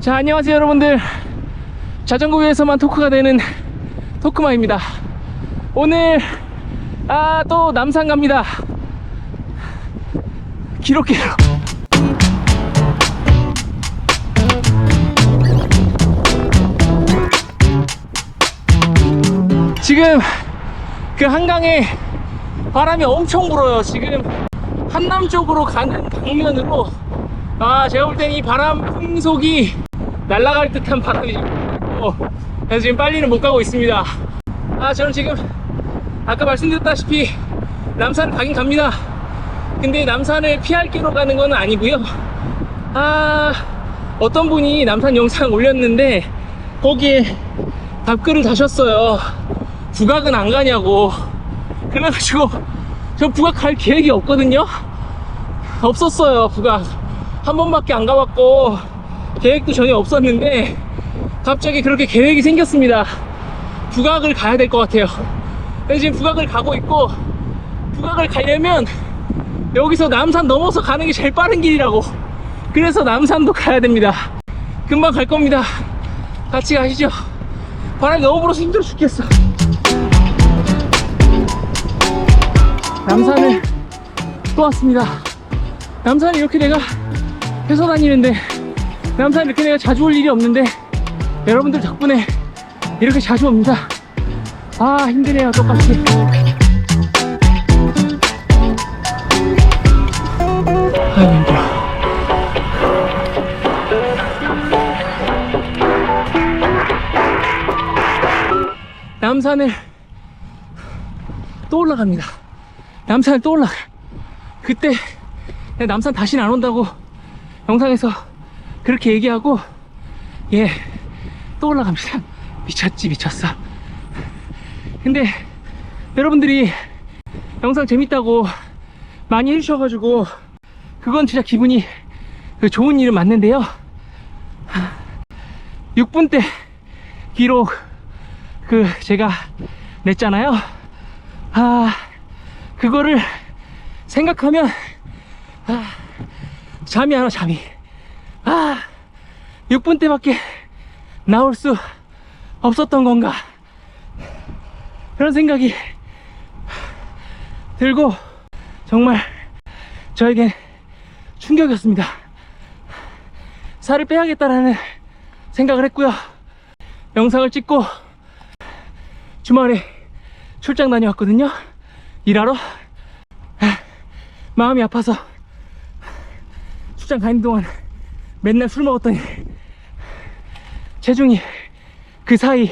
자, 안녕하세요, 여러분들. 자전거 위에서만 토크가 되는 토크마입니다. 오늘, 아, 또 남산 갑니다. 기록기록. 지금 그 한강에 바람이 엄청 불어요. 지금 한남 쪽으로 가는 방면으로 아 제가 볼 때는 이 바람 풍속이 날아갈 듯한 바람이 지금 불고 그래서 지금 빨리는 못 가고 있습니다. 아 저는 지금 아까 말씀드렸다시피 남산 가긴 갑니다. 근데 남산을 피할 길로 가는 건 아니고요. 아 어떤 분이 남산 영상 올렸는데 거기에 답글을 다셨어요. 부각은 안 가냐고. 그래가지고 저 부각 갈 계획이 없거든요. 없었어요 부각 한 번밖에 안 가봤고 계획도 전혀 없었는데 갑자기 그렇게 계획이 생겼습니다. 부각을 가야 될 것 같아요. 지금 부각을 가고 있고 부각을 가려면 여기서 남산 넘어서 가는 게 제일 빠른 길이라고. 그래서 남산도 가야 됩니다. 금방 갈 겁니다. 같이 가시죠. 바람이 너무 불어서 힘들어 죽겠어. 남산을 또 왔습니다. 남산 이렇게 내가 해서 다니는데 남산 이렇게 내가 자주 올 일이 없는데 여러분들 덕분에 이렇게 자주 옵니다. 아 힘드네요 똑같이. 아이고 힘들어. 남산을 또 올라갑니다. 남산을 또 올라가. 그때 남산 다시는 안 온다고 영상에서 그렇게 얘기하고 예, 또 올라갑니다. 미쳤지, 미쳤어. 근데 여러분들이 영상 재밌다고 많이 해주셔가지고 그건 진짜 기분이 그 좋은 일은 맞는데요. 6분 때 기록 그 제가 냈잖아요. 아 그거를 생각하면 아, 잠이 안 와 잠이 아 6분 때밖에 나올 수 없었던 건가 그런 생각이 들고 정말 저에게 충격이었습니다 살을 빼야겠다라는 생각을 했고요 영상을 찍고 주말에 출장 다녀왔거든요. 일하러. 아, 마음이 아파서 출장 가는 동안 맨날 술 먹었더니 체중이 그 사이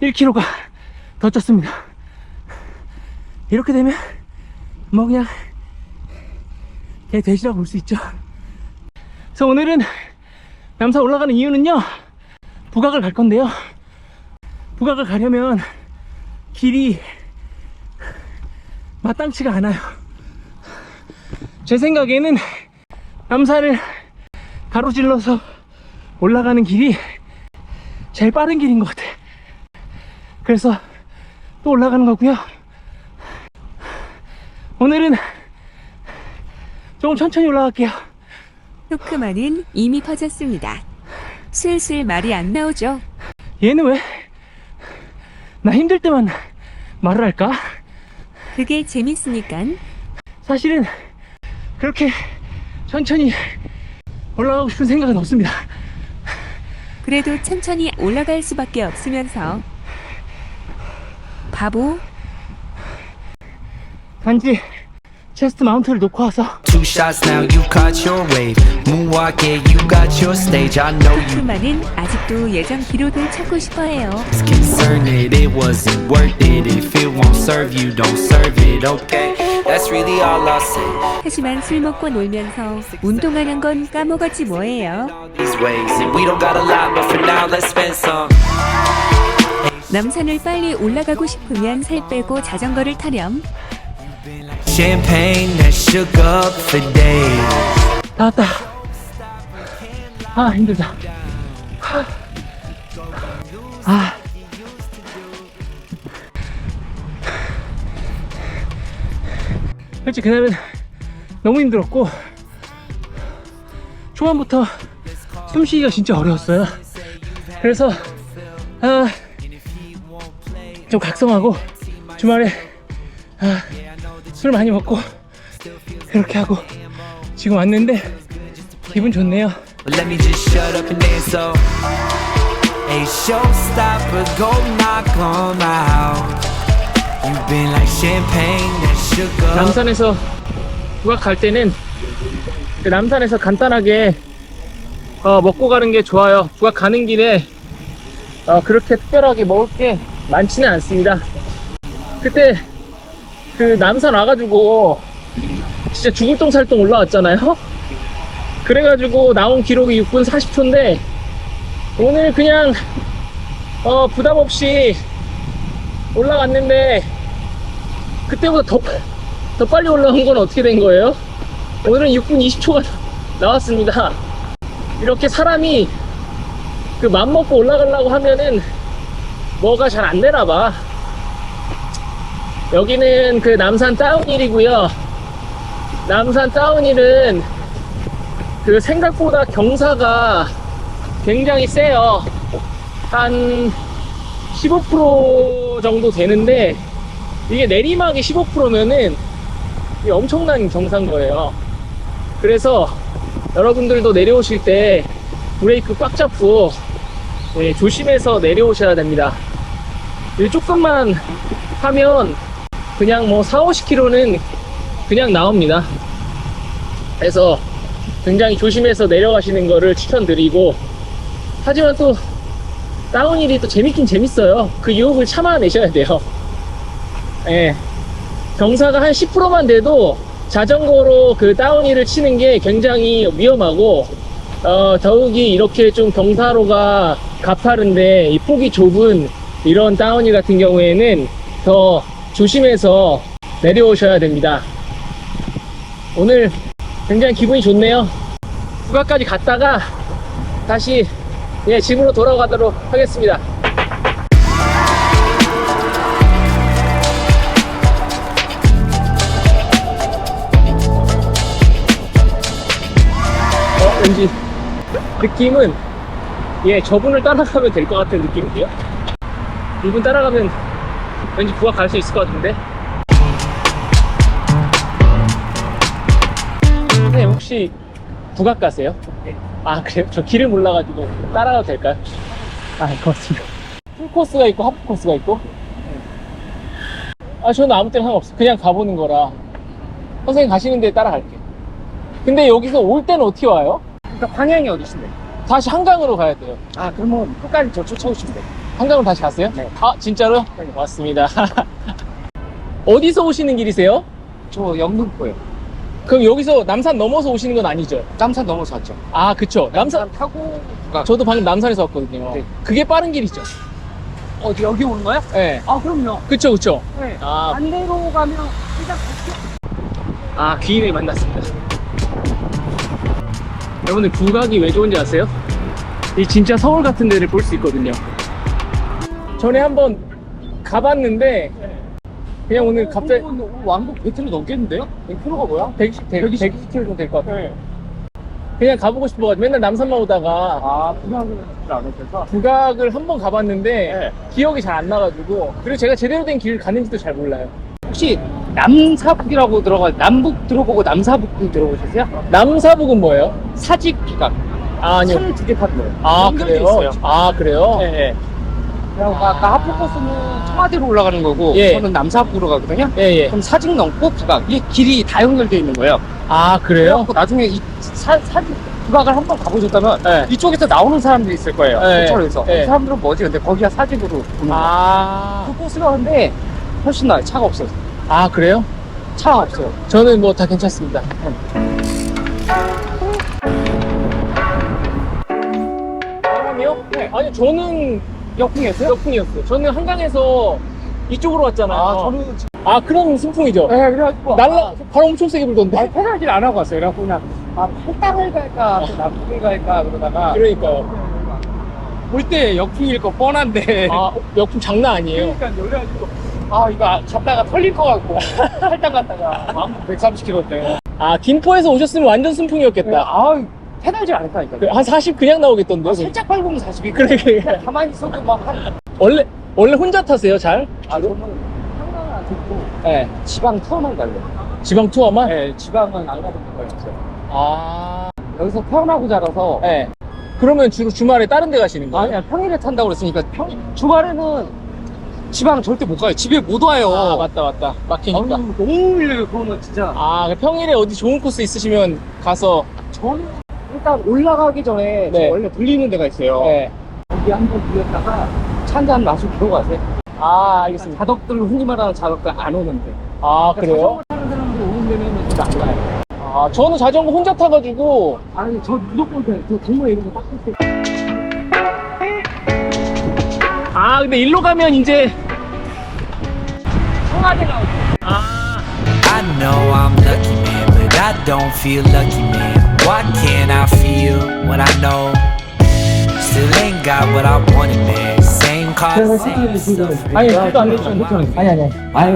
1kg가 더 쪘습니다. 이렇게 되면 뭐 그냥 개 돼지라고 볼 수 있죠. 그래서 오늘은 남산 올라가는 이유는요. 부각을 갈 건데요. 부각을 가려면 길이 마땅치가 않아요. 제 생각에는 남산을 가로질러서 올라가는 길이 제일 빠른 길인 것 같아. 그래서 또 올라가는 거고요. 오늘은 조금 천천히 올라갈게요. 토크만은 이미 퍼졌습니다. 슬슬 말이 안 나오죠. 얘는 왜 나 힘들 때만 말을 할까? 그게 재밌으니깐 사실은 그렇게 천천히 올라가고 싶은 생각은 없습니다. 그래도 천천히 올라갈 수밖에 없으면서 바보 단지 체스트 마운트를 놓고 와서 Two shots now, you caught your wave. Moonwalk, yeah, you got your stage. I know you 토크만은 아직도 예전 기록을 찾고 싶어해요. was concerned it wasn't worth it. If it won't serve you, don't serve it, okay? That's really all I'll say. 하지만 술 먹고 놀면서 운동하는 건 까먹었지 뭐예요. All these ways, and we don't got a lot, but for now, let's spend some. 남산을 빨리 올라가고 싶으면 살 빼고 자전거를 타렴. Champagne that shook up for days. 다 왔다. 아 힘들다. 아. 솔직히 그날은 너무 힘들었고 초반부터 숨쉬기가 진짜 어려웠어요. 그래서 아, 좀 각성하고 주말에 아, 술 많이 먹고 그렇게 하고 지금 왔는데 기분 좋네요. Let me just shut up and dance so. A showstopper, go knock 'em out. You've 남산에서 부각 갈 때는 그 남산에서 간단하게 어, 먹고 가는 게 좋아요. 부각 가는 길에 어, 그렇게 특별하게 먹을 게 많지는 않습니다. 그때 그 남산 와가지고 진짜 죽을 똥살똥 올라왔잖아요. 그래가지고 나온 기록이 6분 40초인데 오늘 그냥 어, 부담 없이 올라갔는데 그때보다 더, 더 빨리 올라온 건 어떻게 된 거예요? 오늘은 6분 20초가 나왔습니다. 이렇게 사람이 그 맘먹고 올라가려고 하면은 뭐가 잘 안 되나 봐. 여기는 그 남산 다운힐이고요. 남산 다운힐은 그 생각보다 경사가 굉장히 세요. 한 15% 정도 되는데 이게 내리막이 15%면은 이게 엄청난 경사인 거예요. 그래서 여러분들도 내려오실 때 브레이크 꽉 잡고 예, 조심해서 내려오셔야 됩니다. 이 조금만 하면 그냥 뭐 4, 50km는 그냥 나옵니다. 그래서 굉장히 조심해서 내려가시는 거를 추천드리고 하지만 또 다운힐이 또 재밌긴 재밌어요. 그 유혹을 참아내셔야 돼요. 예. 경사가 한 10%만 돼도 자전거로 그 다운힐을 치는 게 굉장히 위험하고 어, 더욱이 이렇게 좀 경사로가 가파른데 이 폭이 좁은 이런 다운힐 같은 경우에는 더 조심해서 내려오셔야 됩니다. 오늘 굉장히 기분이 좋네요. 후가까지 갔다가 다시 예, 집으로 돌아가도록 하겠습니다. 어, 왠지 느낌은 예, 저분을 따라가면 될 것 같은 느낌인데요. 이분 따라가면 왠지 부각 갈 수 있을 것 같은데. 선생님 혹시 부각 가세요? 아 그래요? 저 길을 몰라가지고 따라가도 될까요? 아 고맙습니다. 풀 코스가 있고 하프 코스가 있고. 아 저는 아무 때나 상관없어. 그냥 가보는 거라. 선생님 가시는 데 따라갈게. 근데 여기서 올 때는 어떻게 와요? 그러니까 방향이 어디신데? 다시 한강으로 가야 돼요. 아 그러면 끝까지 저 쫓아오시면 돼요. 한강으로 다시 갔어요? 네. 아 진짜로? 네. 맞습니다. 어디서 오시는 길이세요? 저 영등포요. 그럼 여기서 남산 넘어서 오시는 건 아니죠? 남산 넘어서 왔죠. 아 그쵸. 남산 타고 가. 저도 방금 남산에서 왔거든요. 네. 그게 빠른 길이죠. 어디 여기 오는 거야? 네. 아 그럼요. 그쵸 그쵸. 네. 아, 반대로 가면 일단 아 귀인을 만났습니다. 여러분들 부각이 왜 좋은지 아세요? 이 진짜 서울 같은 데를 볼 수 있거든요. 전에 한번 가봤는데 그냥 오늘 갑자기 갑자기 왕복 100km 넘겠는데요? 100km가 뭐야? 120, 100, 120. 120km 정도 될 것 같아요. 그냥 가보고 싶어가지고 맨날 남산만 오다가 아 부산은 안 오셔서. 부각을 한 번 가봤는데 네. 기억이 잘 안 나가지고 그리고 제가 제대로 된 길을 갔는지도 잘 몰라요. 혹시 남사북이라고 들어가 남북 들어보고 남사북 들어보셨어요? 남사북은 뭐예요? 사직 기각. 아, 아니요. 선두개 파는 거예요. 아 연결돼 그래요? 있어요. 아 그래요? 네. 네. 그리고 아까 하프코스는 청와대로 올라가는 거고 예. 저는 남사북으로 가거든요. 예 예. 그럼 사직 넘고 부각 이 길이 다 연결되어 있는 거예요. 아 그래요? 그래갖고 나중에 이 사, 사직 부각을 한번 가보셨다면 네. 이쪽에서 나오는 사람들이 있을 거예요. 네. 그쪽에서 네. 그 사람들은 뭐지? 근데 거기가 사직으로 보는 거예요. 아, 그 코스가 근데 훨씬 나아요. 차가 없어요. 아 그래요? 차가 없어요. 저는 뭐 다 괜찮습니다. 사람이요? 네. 아니 저는 역풍이었어요? 역풍이었어요. 저는 한강에서 이쪽으로 왔잖아요. 아 저는 지금 아, 그럼 승풍이죠. 네, 그래가지고 날라 바람 엄청 세게 불던데. 아, 페널티를 안 하고 왔어요. 그래갖고 그냥 아 팔당을 갈까 또 남북을 갈까 그러다가 그러니까요. 볼 때 역풍일 거 뻔한데 아 역풍 장난 아니에요. 그러니까 그래가지고 아 이거 갔다가 털릴 것 같고 팔당 갔다가 왕복 130km인데 아 김포에서 오셨으면 완전 네, 승풍이었겠다. 아 페달질 안 했다니까. 그, 한40 그냥 나오겠던데요? 아, 살짝 밟으면 40이. 그래, 그래. 가만히 있어도 막 한. 원래 원래 혼자 타세요, 잘? 아, 저는 한강은 안 듣고 네. 지방 투어만 갈래요. 지방 투어만? 네, 지방은 안 가본 거예요. 아. 여기서 태어나고 자라서. 네. 그러면 주로 주말에 다른 데 가시는 거예요? 아니야, 평일에 탄다고 그랬으니까 평, 주말에는 지방 절대 못 가요. 집에 못 와요. 아, 맞다, 맞다. 막히니까. 아유, 너무 밀려요, 그거는 진짜. 아, 그 평일에 어디 좋은 코스 있으시면 가서. 저는 일단 올라가기 전에 저 네. 원래 들리는 데가 있어요. 네. 거기 한번 들렸다가 차 한 잔 마시고 가세요. 아, 알겠습니다. 자덕들, 흔히 말하는 자덕들 안 오는데. 아, 그래요? 자전거 타는 사람들 오는 데는 좀안 가요. 아, 저는 자전거 혼자 타가지고. 아니, 저 무조건 돼요. 저 정말 이런 거딱 쓸게요. 아, 근데 일로 가면 이제. 청와대 나오고. 아. I know I'm lucky, man, but I don't feel lucky, man. What can I feel when I know? Still ain't got what I wanted, man. Same car, same stuff. 아니, 그거 안 해주면 못하는 아니, 아니. 아유,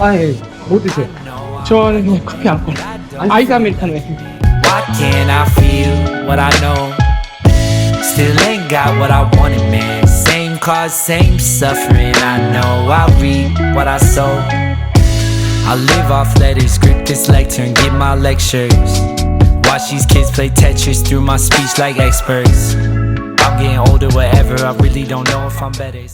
아니, 뭐 드세요? 저는 그냥 커피 안 먹어요. 아이스 아메리카노. Why can't I feel what I know? Still ain't got what I wanted, man. Same cause, same suffering. I know I reap what I sow. I live off letters, grip this lectern, and get my lectures. Watch these kids play Tetris through my speech like experts. I'm getting older, whatever. I really don't know if I'm better.